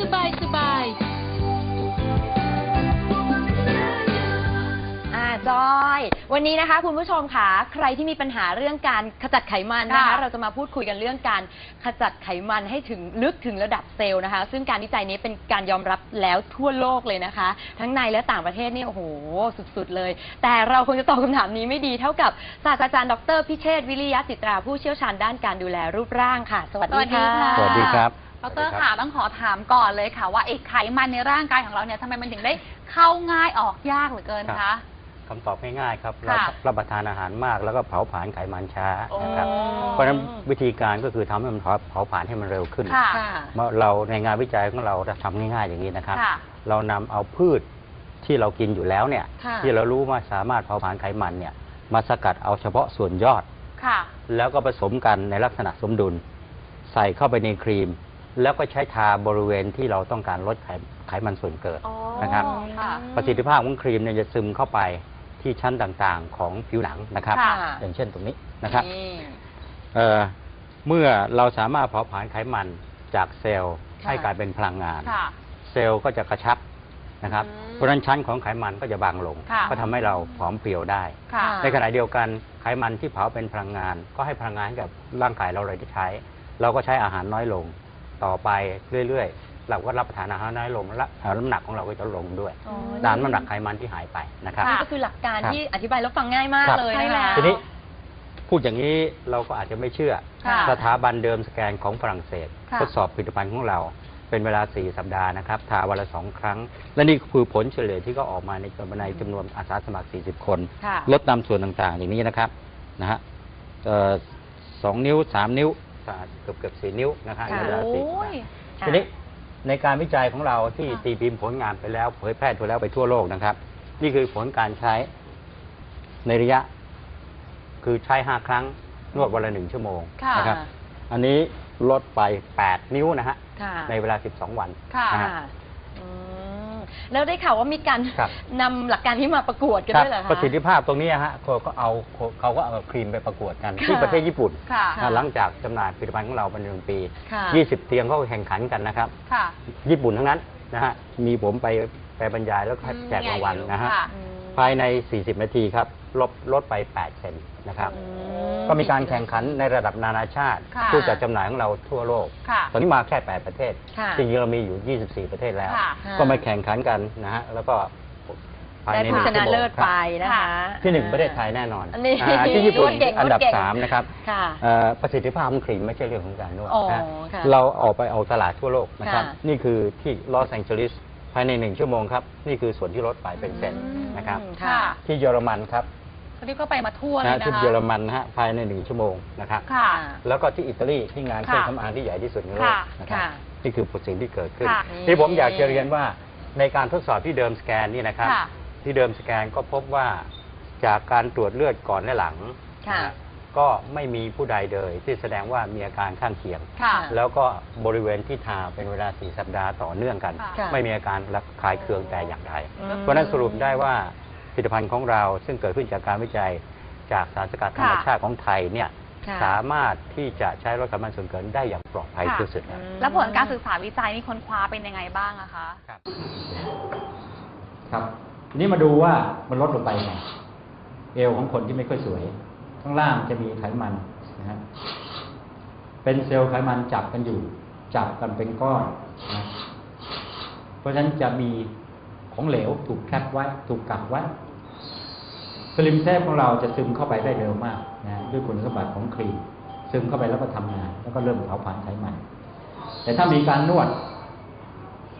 สบายสบายอ่าจอย วันนี้นะคะ คุณผู้ชมค่ะใครที่มีปัญหาเรื่องการขจัดไขมันนะคะ ค่ะ เราจะมาพูดคุยกันเรื่องการขจัดไขมันให้ถึงลึกถึงระดับเซลล์นะคะ ซึ่งการวิจัยนี้เป็นการยอมรับแล้วทั่วโลกเลยนะคะ ทั้งในและต่างประเทศนี่โอ้โหสุดๆเลย แต่เราคงจะตอบคำถามนี้ไม่ดีเท่ากับศาสตราจารย์ดรพิเชษฐ์วิริยะจิตราผู้เชี่ยวชาญด้านการดูแลรูปร่างค่ะ สวัสดีค่ะ สวัสดีค่ะสวัสดีครับ ดรค่ะต้องขอถามก่อนเลยค่ะ ว่าไอ้ไขมันในร่างกายของเราเนี่ยทำไมมันถึงได้เข้าง่ายออกยากเหลือเกินครัคะบคำตอบง่ายๆครับเราค่ะรับประทานอาหารมากแล้วก็เผาผลาญไขมันช้านะครับโอ้เพราะฉะนั้นวิธีการก็คือทำให้มันเผาเผาผลาญให้มันเร็วขึ้น ค่ะ ค่ะ เมื่อเราในงานวิจัยของเราจะทำง่ายๆอย่างนี้นะครับ ค่ะ เรานำเอาพืชที่เรากินอยู่แล้วเนี่ย ค่ะ ที่เรารู้ว่าสามารถเผาผลาญไขมันเนี่ยมาสกัดเอาเฉพาะส่วนยอด ค่ะ แล้วก็ผสมกันในลักษณะสมดุล ใส่เข้าไปในครีม แล้วก็ใช้ทาบริเวณที่เราต้องการลดไขไขมันส่วนเกิดอ๋อนะครับ ค่ะ ประสิทธิภาพของครีมเนี่ยจะซึมเข้าไปที่ชั้นต่างๆของผิวหนังนะครับ ค่ะ อย่างเช่นตรงนี้นะครับ นี่ เอ่อเมื่อเราสามารถเผาผลาญไขมันจากเซลล์ค่ะ ให้กลายเป็นพลังงาน ค่ะ เซลล์ก็จะกระชับนะครับ อืมเพราะฉะนั้นชั้นของไขมันก็จะบางลง ค่ะ ก็ทำให้เราผอมเพรียวได้ ค่ะ ในขณะเดียวกันไขมันที่เผาเป็นพลังงาน ก็ให้พลังงานให้กับร่างกายเราเลยได้ใช้ เราก็ใช้อาหารน้อยลง ต่อไปเรื่อยๆ เราก็รับประทานอาหารน้อยลงและเอ่อน้ำหนักของเราก็จะลงด้วยอ๋อ ตามน้ำหนักไขมันที่หายไปนะครับ นี่ก็คือหลักการครับที่อธิบายแล้วฟังง่ายมากครับ เลยใช่นะแล้คะวทีนี้พูดอย่างนี้เราก็อาจจะไม่เชื่อ ค่ะสถาบันเดิมสแกนของฝรั่งเศส ค่ะ ทดสอบผลิตภัณฑ์ของเรา เป็นเวลา 4 สัปดาห์นะครับทาวันละสองครั้ง และนี่คือผลเฉลี่ยที่ก็ออกมาในในจำนวนอาสาสมัคร 40 คน ค่ะ ลดตามส่วนต่างๆ อย่างนี้นะครับนะฮะเอ่อสองนิ้วสามนิ้ว เกือบเกือบสี่นิ้วนะครับค่ะในเวลาสี่สัปโอ้ดาห์ยค่ะ ทีนี้ในการวิจัยของเราที่ค่ะตีพิมพ์ผลงานไปแล้ว เผยแพร่ทั่วแล้วไปทั่วโลกนะครับ นี่คือผลการใช้ในระยะ คือใช้ห้าครั้งนวดวันละหนึ่งชั่วโมงค่ะ นะครับ อันนี้ลดไป 8 นิ้วนะฮะค่ะในเวลา 12 วันค่ะนะฮะค่ะอืม แล้วได้ข่าวว่ามีการครับ นำหลักการที่มาประกวดกันครับด้วยเหรอคะ ประสิทธิภาพตรงนี้ฮะเขาก็เอาเขาก็เอาครีมไปประกวดกัน ค่ะที่ประเทศญี่ปุ่นค่ะค่ะหลังจากจำหน่ายผลิตภัณฑ์ของเราเป็นหนึ่งปี ค่ะ 20 เตียงเขาแข่งขันกันนะครับ ค่ะญี่ปุ่นทั้งนั้นนะฮะมีผมไปไปบรรยายแล้วก็แจกรางวัลนะฮะค่ะอืม ภายใน 40 นาทีครับลดลดไป 8 เซนนะครับอืก็มีการแข่งขันในระดับนานาชาติค่ะผู้จัดจำหน่ายของเราทั่วโลก ค่ะตอนนี้มาแค่ 8 ประเทศค่ะจริงๆเรามีอยู่ 24 ประเทศแล้ว ค่ะ ก็มาแข่งขันกันนะฮะแล้วก็ภายได้ในหผู้นึ่งชชั่นะวโมงเลิศครัไปบนะคะ ที่หนึ่งประเทศไทยแน่นอนนี่อ่าที่ญี่ปุ่นนวดเก่งอันดับนวดเก่ง สามนะครับ ค่ะ เอ่อประสิทธิภาพของครีมไม่ใช่เรื่องของการนวดอ๋อนะค่ะเราออกไปเอาตลาดทั่วโลกนะครับ ค่ะนี่คือที่ลอสแองเจลิส ภายในหนึ่งชั่วโมงครับ นี่คือส่วนที่ลดไปเป็นเซนนะครับอืมค่ะที่เยอรมันครับตอนนี้ก็ไปมาทั่วเลยนะนะที่คะเยอรมันนะฮะภายในหนึ่งชั่วโมงนะครับ ค่ะ แล้วก็ที่อิตาลีที่งานเครื่องค่ะสำอางที่ใหญ่ที่สุดในโลกค่ะนะครับค่ะนี่คือสิ่งที่เกิดขึ้น ค่ะที่ผมอยากจะเรียนว่าในการทดสอบที่เดิมสแกนนี่นะครับ ค่ะที่เดิมสแกนก็พบว่าจากการตรวจเลือดก่อนและหลังค่ะ นะฮะ ก็ไม่มีผู้ใดเลยที่แสดงว่ามีอาการข้างเคียง ค่ะ แล้วก็บริเวณที่ทาเป็นเวลา4สัปดาห์ต่อเนื่องกัน ค่ะ ไม่มีอาการระคายเคืองแต่อย่างใด อืม เพราะฉะนั้นสรุปได้ว่าผลิตภัณฑ์ของเราซึ่งเกิดขึ้นจากการวิจัยจากสารสกัดธรรมชาติของไทยเนี่ยค่ะสามารถที่จะใช้ลดไขมันส่วนเกินได้อย่างปลอดภัยค่ะ ที่สุดนะแล้วผลการศึกษาวิจัยนี่ค้นคว้าเป็นยังไงบ้างอะคะ ครับครับทีนี้มาดูว่ามันลดลงไปไงเอวของคนที่ไม่ค่อยสวยข้างล่างจะมีไขมันนะฮะเป็นเซลล์ไขมันจับกันอยู่ จับกันเป็นก้อนนะเพราะฉะนั้นจะมีของเหลวถูกแคปไว้ ถูกกักไว้สลิมเซฟของเราจะซึมเข้าไปได้เร็วมากนะด้วยคุณสมบัติของครีมซึมเข้าไปแล้วก็ทำงาน แล้วก็เริ่มเผาผลาญไขมัน แต่ถ้ามีการนวด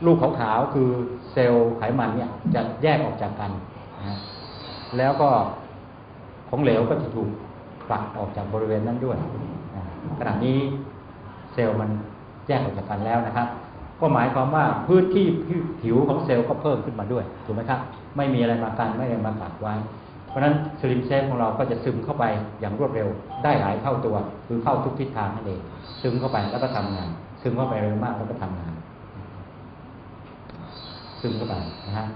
ลูกขาวๆคือเซลล์ไขมันเนี่ย จะแยกออกจากกันนะแล้วก็ของเหลวก็จะถูก ผลักออกจากบริเวณนั้นด้วยนะขณะนี้เซลล์มันแยกออกจากกันแล้วนะครับ ก็หมายความว่าพื้นที่ผิวของเซลล์ก็เพิ่มขึ้นมาด้วยถูกไหมครับไม่มีอะไรมากันไม่มีอะไรมากัดไว้ เพราะฉะนั้นสลิมเซฟของเราก็จะซึมเข้าไปอย่างรวดเร็วได้หลายเท่าตัว คือเข้าทุกทิศทางนั่นเองซึมเข้าไปแล้วก็ทำงาน ซึมเข้าไปเร็วมากแล้วก็ทำงาน ซึมเข้าไปนะฮะ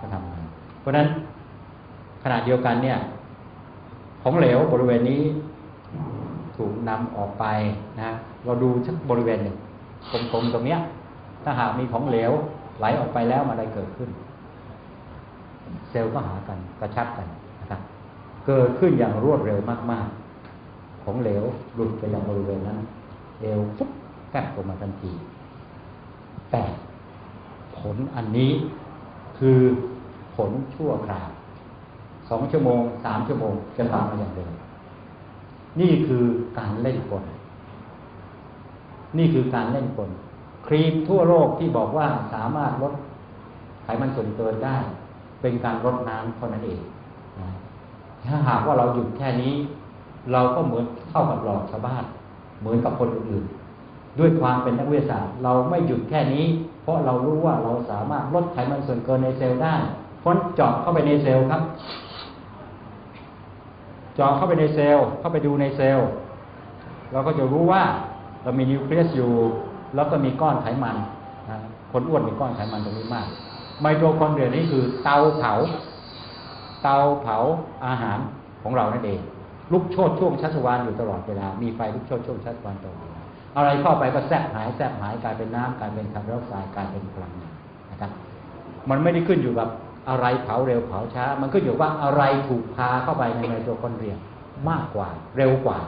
ก็ทำงาน เพราะฉะนั้นขณะเดียวกันเนี่ย ของเหลวบริเวณนี้ ถูกนำออกไปนะฮะเราดูสักบริเวณหนึ่งกลมๆตรงเนี้ย ถ้าหากมีของเหลวไหลออกไปแล้วอะไรเกิดขึ้น เซลล์ก็หากันกระชับกันนะครับเกิดขึ้นอย่างรวดเร็วมากๆ ของเหลวหลุดไปยังบริเวณนั้นเอวปุ๊บแกบออกมาทันที แต่ผลอันนี้คือผลชั่วคราว สองชั่วโมงสามชั่วโมงจะตามมาอย่างเดิมนี่คือการเล่นกล นี่คือการเล่นกล ครีมทั่วโลกที่บอกว่าสามารถลดไขมันส่วนเกินได้ เป็นการลดน้ำเท่านั้นเอง ถ้าหากว่าเราหยุดแค่นี้ เราก็เหมือนเท่ากับหลอกชาวบ้าน เหมือนกับคนอื่นๆด้วยความเป็นนักวิทยาศาสตร์ เราไม่หยุดแค่นี้ เพราะเรารู้ว่าเราสามารถลดไขมันส่วนเกินในเซลล์ได้พ้นเจาะเข้าไปในเซลล์ครับ เจาะเข้าไปในเซลล์เข้าไปดูในเซลล์เราก็จะรู้ว่าเรามีนิวเคลียสอยู่ แล้วก็มีก้อนไขมันนะคนอ้วนมีก้อนไขมันตรงนี้มาก ไมโทคอนเดรียนี่คือเตาเผา เตาเผาอาหารของเรานั่นเอง ลุกโชดช่วงชัชวานอยู่ตลอดเวลา มีไฟลุกโชดช่วงชัชวานตลอดอะไรเข้าไปก็แทบหายแทบหายกลายเป็นน้ำกลายเป็นคาร์บอนไดออกไซด์กลายเป็นพลังงานนะครับ มันไม่ได้ขึ้นอยู่กับ อะไรเผาเร็วเผาช้า มันขึ้นอยู่ว่าอะไรถูกพาเข้าไปในไมโทคอนเดรียมากกว่า เร็วกว่า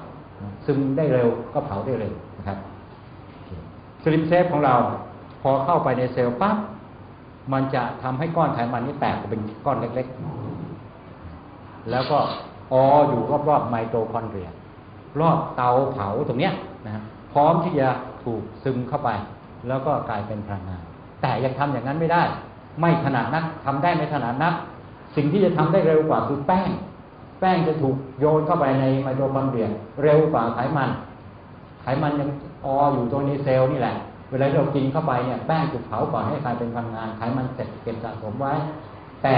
ซึมได้เร็วก็เผาได้เร็วนะครับสลิมเซฟของเราพอเข้าไปในเซลล์ปั๊บมันจะทำให้ก้อนไขมันนี้แตกเป็นก้อนเล็ก ๆ แล้วก็อออยู่รอบๆไมโทคอนเดรีย รอบเตาเผาตรงเนี้ยนะพร้อมที่จะถูกซึมเข้าไป แล้วก็กลายเป็นพลังงานแต่ยังทำอย่างนั้นไม่ได้ ไม่ถนัดนักทำได้ไม่ถนัดนัก สิ่งที่จะทำได้เร็วกว่าคือแป้ง แป้งจะถูกโยนเข้าไปในไมโทคอนเดรียเร็วกว่าไขมัน ไขมันยังอออยู่ตรงในเซลล์นี่แหละ เวลาเรากินเข้าไปเนี่ยแป้งถูกเผาก่อนให้กลายเป็นพลังงาน ไขมันเสร็จเก็บสะสมไว้ แต่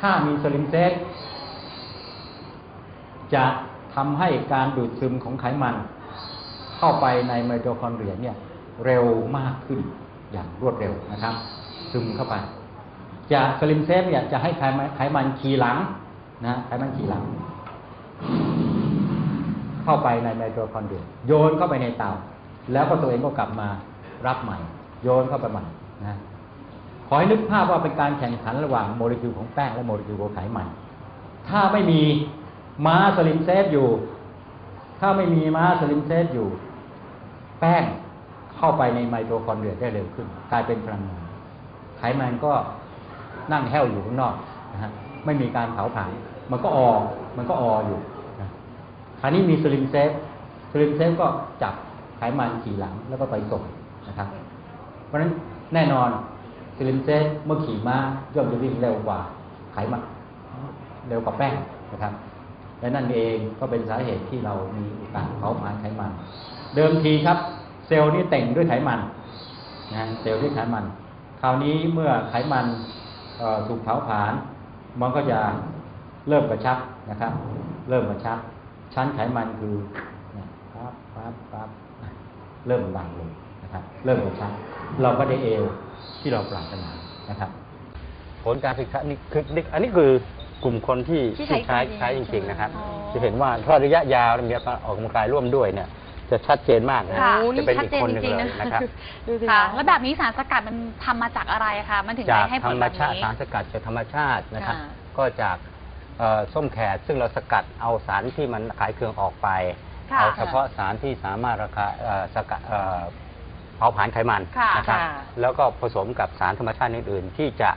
ถ้ามีสลิมเซตจะทำให้การดูดซึมของไขมัน เข้าไปในไมโทคอนเดรียเนี่ยเร็วมากขึ้นอย่างรวดเร็วนะครับ ซึมเข้าไป จะสลิมเซฟเนี่ยจะให้ไขมันไขมันขี่หลังนะไขมันขี่หลัง เข้าไปในไมโทคอนเดรียโยนเข้าไปในเตาแล้วก็ตัวเองก็กลับมารับใหม่ โยนเข้าไปใหม่นะขอให้นึกภาพว่าเป็นการแข่งขันระหว่างโมเลกุลของแป้งและโมเลกุลของไขมัน ถ้าไม่มีม้าสลิมเซฟอยู่ ถ้าไม่มีม้าสลิมเซฟอยู่ แป้งเข้าไปในไมโทคอนเดรียได้เร็วขึ้น กลายเป็นพลังงาน ไขมันก็นั่งแห้วอยู่ข้างนอกนะฮะไม่มีการเผาผลาญมันก็ออมันก็อออยู่นะคราวนี้มีสลิมเซฟสลิมเซฟก็จับไขมันขี่หลังแล้วก็ไปส่งนะครับ เพราะฉะนั้นแน่นอนสลิมเซฟเมื่อขี่ม้าย่อมจะวิ่งเร็วกว่าไขมันเร็วกว่าแป้งนะครับ และนั่นเองก็เป็นสาเหตุที่เรามีกาสเผาผลาญไขมัน เดิมทีครับ เซลล์นี่แต่งด้วยไขมันนะเซลล์ด้วยไขมัน คราวนี้เมื่อไขมันเอ่อถูกเผาผลาญมันก็จะเริ่มกระชับนะครับ เริ่มกระชับ ชั้นไขมันคือเนี่ยปั๊บปั๊บปั๊บอะเริ่มบางลงนะครับ เริ่มกระชับ เราก็ได้เอวที่เราปรารถนานะครับ ผลการศึกษานี่คือนี่อันนี้คือกลุ่มคนที่ที่ใช้ใช้จริงๆใช้จริงๆนะครับอ๋อจะเห็นว่าถ้าระยะยาวมีการออกกำลังกายร่วมด้วยเนี่ย จะชัดเจนมากนะค่ะ โอ้จะนี่เป็นชัดอีกเจนคนหจนึ่งริงๆเลนะยนะครับดูสิค่ะ คะ แล้วแบบนี้สารสกัดมันทำมาจากอะไรคะ มันถึงจากได้ให้ผธรลรมแบบชาตินี้ สารสกัดจากธรรมชาตินะครับ ค่ะ ก็จากเอ่อส้มแขกซึ่งเราสกัดเอาสารที่มันขายเครื่องออกไปค่ะ เอาเฉพาะสารที่สามารถราคาเอ่อสกัดเอ่อเผาผลาญไขมันค่ะนะครับ ค่ะ แล้วก็ผสมกับสารธรรมชาติอื่นๆ ที่จะ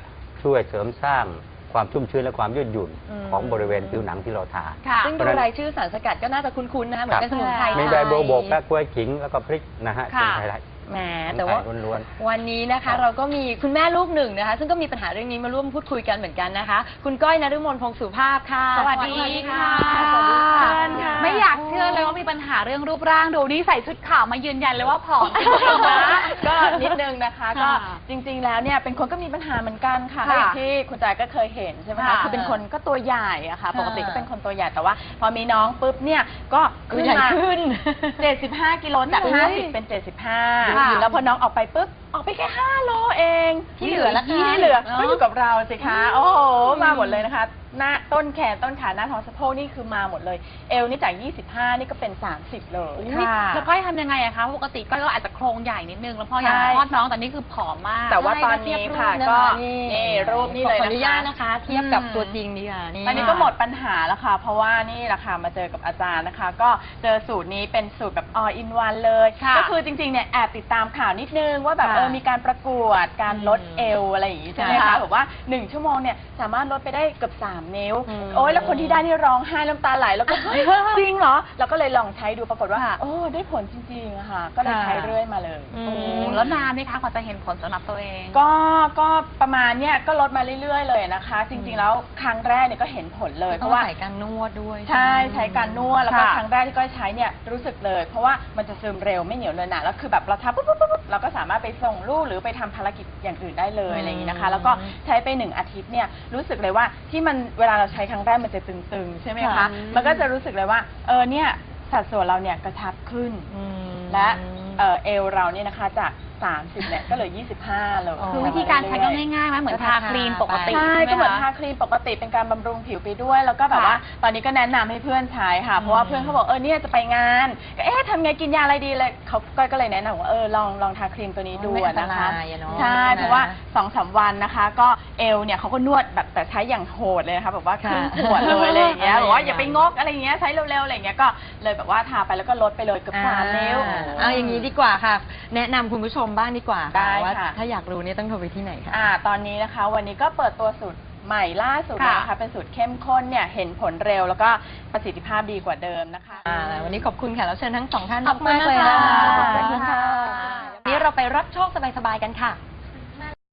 ช่วยเสริมสร้าง ความชุ่มชื้นและความยืดหยุ่นอืม ของบริเวณผิวหนังที่เราทา ค่ะ ซึ่งดูรายชื่อสารสกัดก็น่าจะคุ้นๆนะคะเหมือนเป็นสมุนไพร มีไทใบยโบวบกและกล้วยขิงแล้วก็พริกนะฮะค่ะ เป็นไฮไลท์ แหมแต่ว่าสมุนไพรล้วนวันนี้นะคะ เราก็มีคุณแม่ลูกหนึ่งนะคะ ซึ่งก็มีปัญหาเรื่องนี้มาร่วมพูดคุยกันเหมือนกันนะคะ คุณก้อยนฤมลพงศ์สุภาพค่ะสวัสดีค่ะ สวัสดีค่ะไม่อยากเชื่อเลยว่ามีปัญหาเรื่องรูปร่าง ดูนี่ใส่ชุดขาวมายืนยันเลยว่าผอมจริงๆนะ ก็นิดนึงนะคะก็ค่ะจริงๆแล้วเนี่ยเป็นคนก็มีปัญหาเหมือนกันค่ะค่ะก็อย่างที่คุณจายก็เคยเห็นใช่ไหมค่ะคะคือเป็นคนก็ตัวใหญ่อะค่ะค่ะ ปกติก็เป็นคนตัวใหญ่แต่ว่า พอมีน้องปุ๊บเนี่ยก็คือใหญ่ขึ้น75กิโลจากอุ๊ย50เป็นค่ะ75แล้วพอน้องออกไปปุ๊บออกไปแค่5โลเองที่เหลือล่ะคะที่เหลือเนอะก็อยู่กับเราสิคะโอ้โหมาหมดเลยนะคะ หน้าต้นแขนต้นขาหน้าท้องสะโพกนี่คือมาหมดเลย เอวนี่จาก 25 นี่ก็เป็น 30 เลยอุ๊ยค่ะ แล้วก้อยทำยังไงอะคะ ปกติก้อยก็อาจจะโครงใหญ่นิดนึง แล้วพออยากใช่ คลอดน้องแต่นี่คือผอมมากแต่ว่าตอนนี้ค่ะก็นี่รูปนี่เลยขออนุญาตนะคะนะคะ เทียบกับอืมตัวจริงดีค่ะตอนนี้ก็หมดปัญหาแล้วค่ะ เพราะว่านี่แหละค่ะมาเจอกับอาจารย์นะคะ ก็เจอสูตรนี้เป็นสูตรแบบ all in one เลยค่ะก็คือจริงๆเนี่ยแอบติดตามข่าวนิดนึงว่าแบบค่ะเออมีการประกวดการลดเอวอะไรอย่างงี้ใช่ไหมค่ะ คะแบบว่า 1 ชั่วโมงเนี่ยสามารถลดไปได้เกือบ3 นิ้ว อืมโอ้ยแล้วคนที่ได้นี่ร้องไห้น้ำตาไหลแล้วก็ เฮ้ยจริงเหรอเราก็เลยลองใช้ดูปรากฏว่าค่ะโอ้ได้ผลจริงๆอะค่ะ ก็เลยค่ะ ใช้เรื่อยมาเลย อืมโอ้แล้วนานไหมคะกว่าจะเห็นผลสำหรับตัวเอง ก็ก็ประมาณเนี่ยก็ลดมาเรื่อยๆ เลยนะคะ จริงๆแล้วครั้งแรกเนี่ยก็เห็นผลเลยเพต้องราะว่า ใส่การนวดด้วยใช่ไหม ใช้การนวดแล้วก็ค่ะ ครั้งแรกที่ก้อยใช้เนี่ยรู้สึกเลย เพราะว่ามันจะซึมเร็วไม่เหนียวเนอะหนะแล้วคือแบบเราทำปุ๊บปุ๊บปุ๊บปุ๊บเราก็สามารถไปส่งลูกหรือไปทำภารกิจอย่างอื่นได้เลยอืมอะไรอย่างนี้นะคะ แล้วก็ใช้ไปหนึ่งอาทิตย์เนี่ยรู้สึกเลยว่าที่มันเวลาเราใช้ครั้งแรกมันจะตึงๆ ใช่ไหมคะค่ะมันก็จะรู้สึกเลยว่า เออเนี่ยสัดส่วนเราเนี่ยกระชับขึ้นอืมและเออเอวเราเนี่ยนะคะจาก 30เนี่ยก็เหลือ 25เลยอ๋อคือวิธีการใช้ก็ง่ายๆไหมเหมือนทาครีมปกติใช่ใช่ไหมก็เหมือนคะทาครีมปกติเป็นการบำรุงผิวไปด้วย แล้วก็แบบค่ะว่าตอนนี้ก็แนะนำให้เพื่อนใช้ค่ะ เพราะว่าเพื่อนเขาบอกเออเนี่ยจะไปงานก็เอ๊ะทำไงกินยาอะไรดีเลยเขาก็ก็เลยแนะนำว่าเออลองลองทาครีมตัวนี้ดูไม่อันตนะคะรายอะเนาะใช่นะเพราะว่าสองสามวันนะคะก็เอวเนี่ยเขาก็นวดแบบแต่ใช้อย่างโหดเลยนะคะแบบว่าครึ่งค่ะขวดเลยอะไรอย่างเงี้ยอะไรบอกว่าอย่างอย่าไปงกอะไรอย่างเงี้ยใช้เร็วๆอะไรอย่างเงี้ยก็เลยแบบว่าทาไปแล้วก็ลดไปเลยเกือบสามนิ้วอ่าเอาอย่างนี้ดีกว่าค่ะ แนะนำคุณผู้ชมบ้างดีกว่าได้ว่าค่ะ ถ้าอยากรู้เนี่ยต้องโทรไปที่ไหนคะ อ่าตอนนี้นะคะวันนี้ก็เปิดตัวสูตรใหม่ล่าสุดเลยนะคะค่ะเป็นสูตรเข้มข้นเนี่ยเห็นผลเร็วแล้วก็ประสิทธิภาพดีกว่าเดิมนะคะ อ่าวันนี้ขอบคุณค่ะแล้วเชิญทั้งสองท่านขอบคุณมากๆเลยค่ะนะขอบคุณค่ะ วันนี้เราไปรับโชคสบายๆกันค่ะ